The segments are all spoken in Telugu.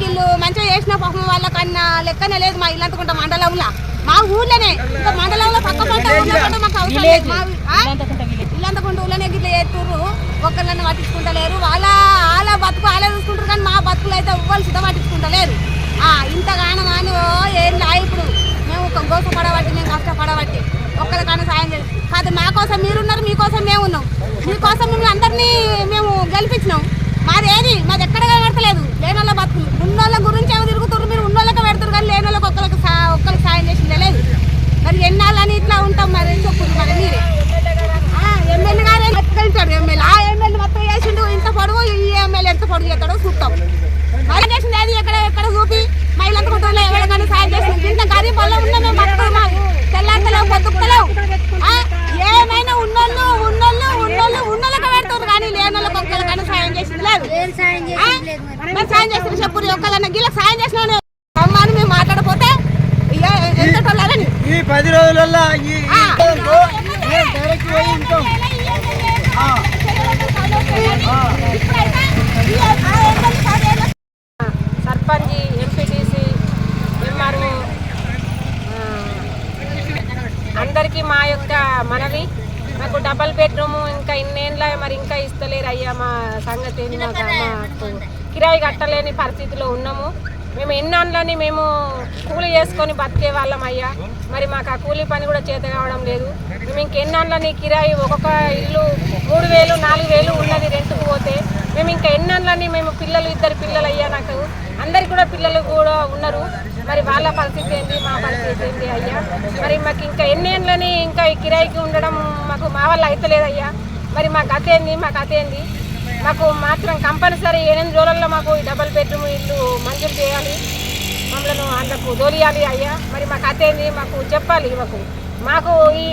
గిల్లు మంచిగా చేసిన పాపం వాళ్ళకన్నా లెక్కనే లేదు మా ఇల్లంతకుంట మండలంలో. మా ఊర్లోనే ఇంకా మండలంలో పక్క ఊర్లో కూడా మాకు అవసరం లేదు. మా? ఇల్లంతకుంట ఊళ్ళోనే గిట్ల చేస్తుర్రు. ఒకళ్ళని పట్టించుకుంటలేరు వాళ్ళ వాళ్ళ బతుకు వాళ్ళే చూసుకుంటారు కానీ మా బతుకులు అయితే ఎవ్వరు సిద్ధ పట్టించుకుంటలేరు ఆ, ఇంతగానం అని ఓ ఏం లా ఇప్పుడు మేము ఒక గోస పడబట్టి మేము కష్టపడబట్టి ఒక్కరికన్నా సాయం చేయాలి కాదు మా కోసం మీరున్నారు మీకోసం మేము ఉన్నాం మీకోసం మేము అందరినీ మేము గెలిపించినాం మాది ఏది మాది ఎక్కడ కనబడతలేదు లేనోళ్ళ బతుకులు ఉన్నోళ్ళ గురించి ఏమో తిరుగుతారు మీరు ఉన్నోళ్ళకి పెడతారు కానీ లేనోళ్ళకి ఒక్కరికి సా- ఒక్కరికి సాయం చేసిందే లేదు మరి ఎన్నాళ్ళని ఇట్లా ఉంటాం మరి చెప్పులు మరి మీరే ఎమ్మెల్యే గారు ఎత్తుకెళ్తాడు ఎమ్మెల్యే ఆ ఎమ్మెల్యే మొత్తం చేసిండు ఇంత పొడవు ఈ ఎమ్మెల్యే ఎంత పొడుగు చేస్తాడో చూస్తాం మరి చేసింది అది ఎక్కడ ఎక్కడ చూపి మహిళంత కుటుంబంలో ఎవరికైనా సాయం చేసింది ఇంత గరీబ్ వల్ల ఉన్న మేము బతుకుతలేవు. ఆ, ఏమైనా ఉన్నోళ్ళు ఉన్నోళ్ళు ఉన్నోళ్ళు ఉన్నోళ్ళకి కానీ లేనోళ్ళకి ఒక్కరికైనా సాయం చేసింది లేదు? మరి. సాయం చేసిన చెప్పు ఒక్కళ్ళన్నా గీళ్ళకి సాయం చేసిన అమ్మని మేము మాట్లాడపోతే ఎంత ఈ పది రోజులలో ఈ డైరెక్ట్ పోయి ఉంటాం. అందరికీ మా యొక్క మనవి. మాకు డబల్ బెడ్రూమ్ ఇంకా ఇన్నేళ్ళ మరి ఇంకా ఇస్తలేరు అయ్యా మా సంగతి మాకు కిరాయి కట్టలేని పరిస్థితిలో ఉన్నాము. మేము ఎన్నాళ్ళని మేము కూలి చేసుకొని బతికే వాళ్ళం అయ్యా. మరి మాకు ఆ కూలి పని కూడా చేత కావడం లేదు. మేము ఇంకెన్నాళ్ళని కిరాయి ఒక్కొక్క ఇల్లు మూడు వేలు నాలుగు వేలు ఉన్నది రెంట్కు పోతే మేము ఇంకా ఎన్నాళ్ళని మేము పిల్లలు ఇద్దరు పిల్లలు అయ్యా నాకు. అందరికి కూడా పిల్లలు కూడా ఉన్నారు. మరి వాళ్ళ పరిస్థితి ఏంటి మా పరిస్థితి ఏంటి అయ్యా? మరి మాకు ఇంకా ఎన్ని ఏళ్ళని ఇంకా ఈ కిరాయికి ఉండడం మాకు మా వల్ల అవుతలేదయ్యా మరి మా గత ఏంది? మా గత ఏంది? మాకు మాత్రం కంపల్సరీ ఎనిమిది రోజుల్లో మాకు ఈ డబల్ బెడ్రూమ్ ఇల్లు మంజూరు చేయాలి. మమ్మల్ని అందుకు దోలియాలి అయ్యా. మరి మా కథ ఏంది? మాకు చెప్పాలి మాకు. మాకు ఈ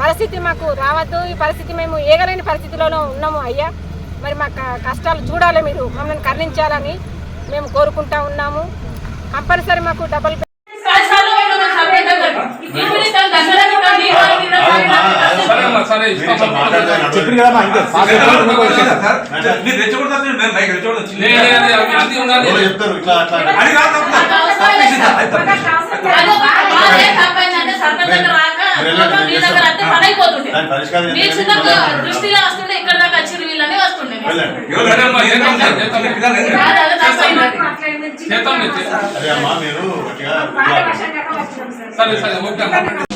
పరిస్థితి మాకు రావద్దు. ఈ పరిస్థితి మేము ఏగలేని పరిస్థితిలోనే ఉన్నాము అయ్యా. మరి మా క- కష్టాలు చూడాలి మీరు. మమ్మల్ని కర్ణించాలని మేము కోరుకుంటా ఉన్నాము కంపల్సరీ మాకు డబల్ చెప్తారు ఇట్లా అట్లా పరిష్కారం దృష్టిలో వస్తుండే ఇక్కడ దాకా వచ్చిన సరే. సరే సరే ఓకే